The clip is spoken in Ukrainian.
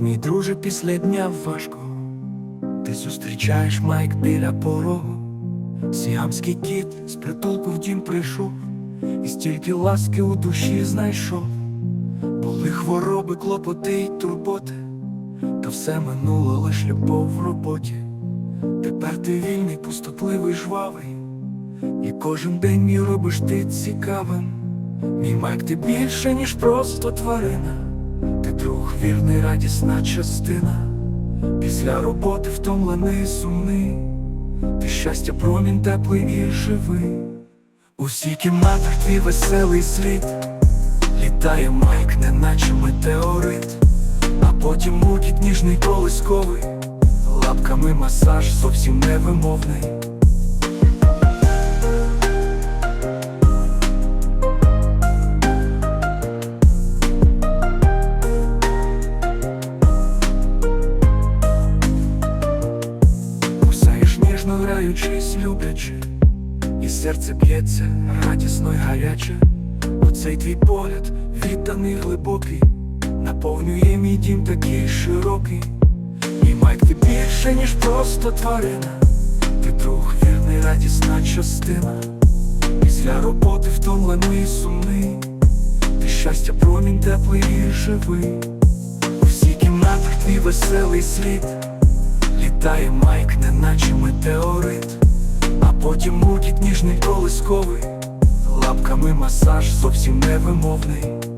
друже, після дня важко, ти зустрічаєш майк біля порогу, Сіамський кіт з притулку в дім прийшов, і стільки ласки у душі знайшов, були хвороби, клопоти й турботи, та все минуло лиш любов в роботі. Тепер ти вільний, пустотливий, жвавий, і кожен день мій робиш ти цікавим. Мій майк ти більше, ніж просто тварина. Друг вірний, радісна частина. Після роботи втомлений, сумний. Ти щастя, промінь теплий і живий. У всіх кімнатах твій веселий слід. Літає майк, неначе метеорит, а потім мукіт ніжний колисковий, лапками масаж зовсім невимовний. Граючись, люблячи, і серце б'ється радісно й гаряче. Оцей твій погляд відданий глибокий, наповнює мій дім такий широкий. І майк ти більше, ніж просто тварина. Ти друг вірний, радісна частина. Після роботи втомлений і сумний. Ти щастя, промінь теплий і живий. У всіх кімнатах твій веселий слід. Літає майк, неначе метеорит, а колисковий, лапками масаж зовсім невимовний.